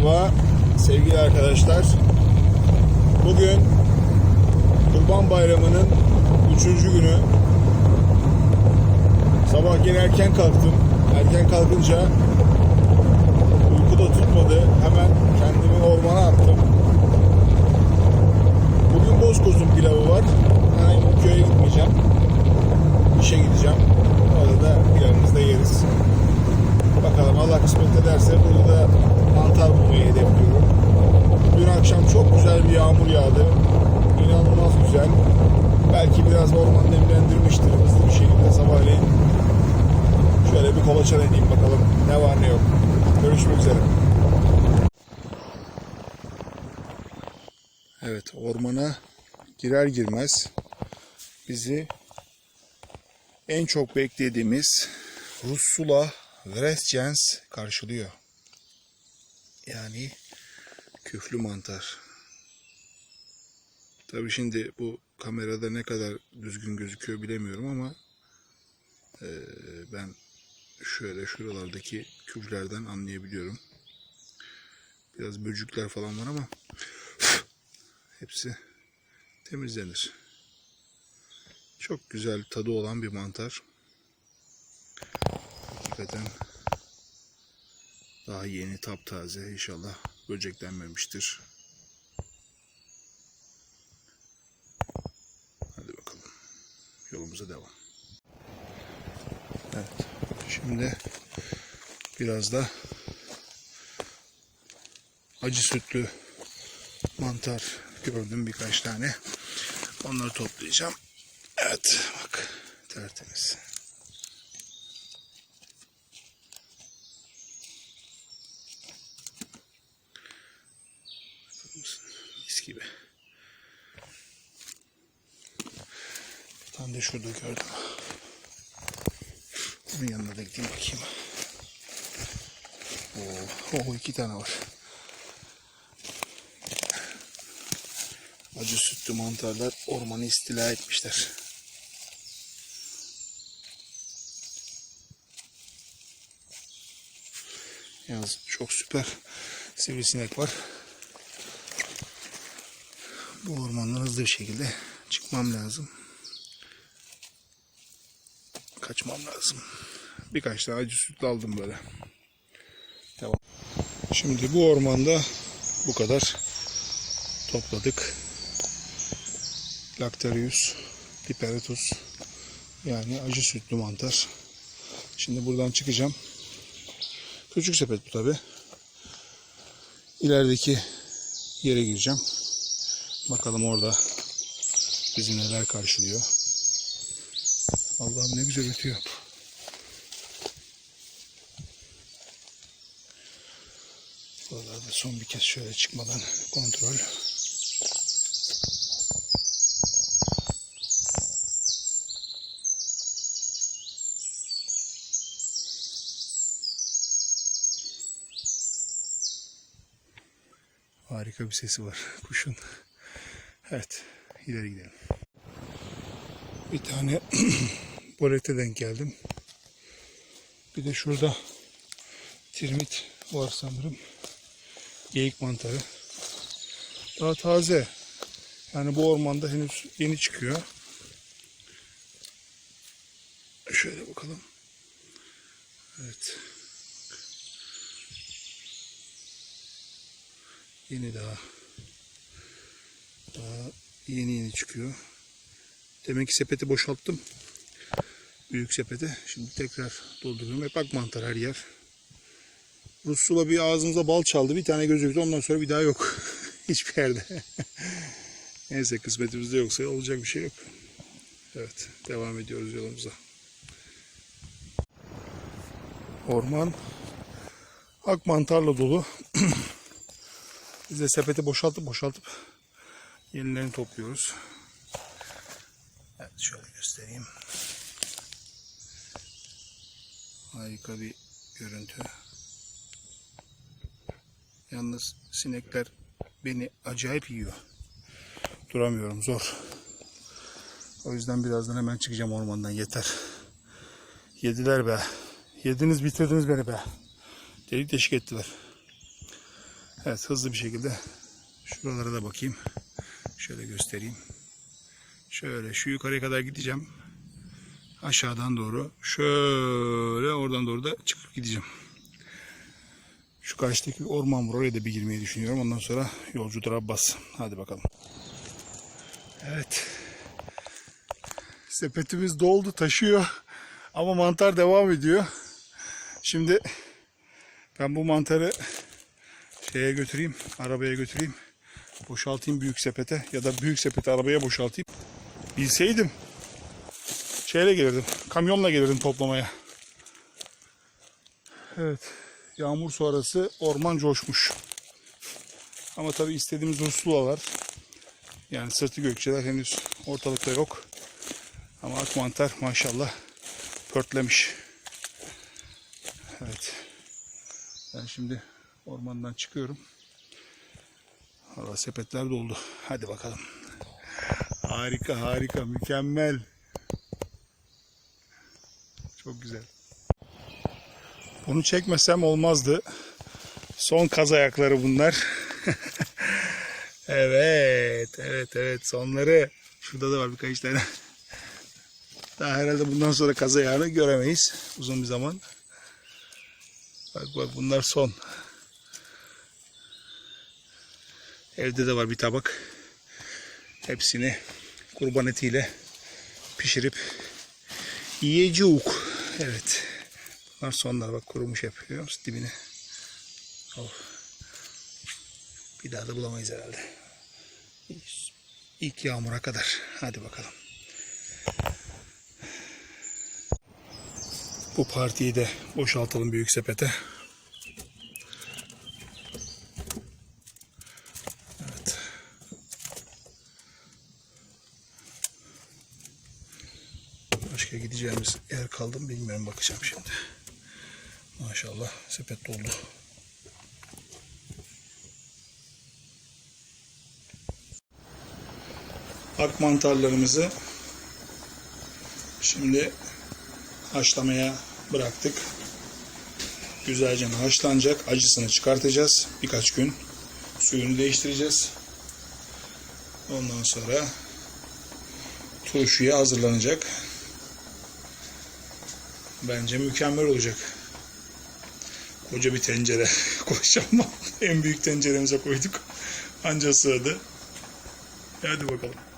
merhaba sevgili arkadaşlar. Bugün Kurban Bayramı'nın üçüncü günü. Sabah yine erken kalktım. Erken kalkınca uyku da tutmadı. Hemen kendimi ormana attım. Bugün Bozkurt'un pilavı var. Yani köye gitmeyeceğim. İşe gideceğim. Orada da pilavımızı da yeriz. Bakalım Allah kısmet ederse burada da mantar bulmayı hedefliyorum. Dün akşam çok güzel bir yağmur yağdı. İnanılmaz güzel. Belki biraz orman nemlendirmiştir hızlı bir şekilde sabahleyin. Şöyle bir kolaçan edeyim bakalım ne var ne yok. Görüşmek üzere. Evet ormana girer girmez bizi en çok beklediğimiz Russula Vrescens karşılıyor. Yani küflü mantar. Tabii şimdi bu kamerada ne kadar düzgün gözüküyor bilemiyorum ama eee, ben şöyle şuralardaki küflerden anlayabiliyorum. Biraz böcükler falan var ama hepsi temizlenir. Çok güzel tadı olan bir mantar. Hakikaten daha yeni taptaze inşallah böceklenmemiştir. Hadi bakalım. Yolumuza devam. Evet. Şimdi biraz da acı sütlü mantar gördüm birkaç tane. Onları toplayacağım. Evet bak tertemiz. Tane de şurada gördüm. Bunun yanına da gideyim bakayım. Oo, oo iki tane var. Acı sütlü mantarlar ormanı istila etmişler. Yalnız çok süper sivrisinek var. Bu ormandan hızlı bir şekilde çıkmam lazım. Kaçmam lazım. Birkaç tane acı sütlü aldım böyle. Tamam. Şimdi bu ormanda bu kadar topladık. Lactarius piperatus yani acı sütlü mantar. Şimdi buradan çıkacağım. Küçük sepet bu tabi. İlerideki yere gireceğim. Bakalım orada bizi neler karşılıyor. Allah'ım ne güzel ötüyor. Buralarda son bir kez şöyle çıkmadan kontrol. Harika bir sesi var kuşun. Evet, ileri gidelim. Bir tane bolete denk geldim. Bir de şurada tirmit var sanırım. Geyik mantarı. Daha taze. Yani bu ormanda henüz yeni çıkıyor. Şöyle bakalım. Evet. Yeni daha. Daha yeni yeni çıkıyor. Demek ki sepeti boşalttım. Büyük sepete. Şimdi tekrar dolduruyorum. Hep ak mantar her yer. Russula bir ağzımıza bal çaldı. Bir tane gözüktü. Ondan sonra bir daha yok. Hiçbir yerde. Neyse kısmetimizde yoksa olacak bir şey yok. Evet. Devam ediyoruz yolumuza. Orman ak mantarla dolu. Biz de sepeti boşaltıp boşaltıp yenilerini topluyoruz. Evet şöyle göstereyim. Harika bir görüntü. Yalnız sinekler beni acayip yiyor. Duramıyorum zor. O yüzden birazdan hemen çıkacağım ormandan yeter. Yediler be. Yediniz bitirdiniz beni be. Delik deşik ettiler. Evet hızlı bir şekilde şuralara da bakayım. Şöyle göstereyim. Şöyle şu yukarıya kadar gideceğim. Aşağıdan doğru. Şöyle oradan doğru da çıkıp gideceğim. Şu karşıdaki orman var. Da bir girmeyi düşünüyorum. Ondan sonra yolcudur Abbas. Hadi bakalım. Evet. Sepetimiz doldu taşıyor. Ama mantar devam ediyor. Şimdi ben bu mantarı şeye götüreyim. Arabaya götüreyim. Boşaltayım büyük sepete. Ya da büyük sepeti arabaya boşaltayım. Bilseydim şeyle gelirdim. Kamyonla gelirdim toplamaya. Evet. Yağmur sonrası orman coşmuş. Ama tabii istediğimiz uslular yani sırtı gökçeler henüz ortalıkta yok. Ama ak mantar maşallah pörtlemiş. Evet. Ben şimdi ormandan çıkıyorum. Valla sepetler doldu. Hadi bakalım. Harika harika mükemmel. Çok güzel. Bunu çekmesem olmazdı. Son kaz ayakları bunlar. evet, evet, evet. Sonları. Şurada da var birkaç tane. Daha herhalde bundan sonra kaz ayağını göremeyiz uzun bir zaman. Bak bak bunlar son. Evde de var bir tabak. Hepsini kurban etiyle pişirip yiyeceğiz. Evet. Bunlar sonlar bak kurumuş hep görüyor musun dibine. Oh. Bir daha da bulamayız herhalde. İlk yağmura kadar. Hadi bakalım. Bu partiyi de boşaltalım büyük sepete. Evet. Başka gideceğimiz yer kaldı mı bilmiyorum bakacağım şimdi. Maşallah sepet doldu. Ak mantarlarımızı şimdi haşlamaya bıraktık. Güzelce haşlanacak. Acısını çıkartacağız. Birkaç gün suyunu değiştireceğiz. Ondan sonra turşuya hazırlanacak. Bence mükemmel olacak. Koca bir tencere koyacağım ama en büyük tenceremize koyduk. Anca sığdı. Hadi bakalım.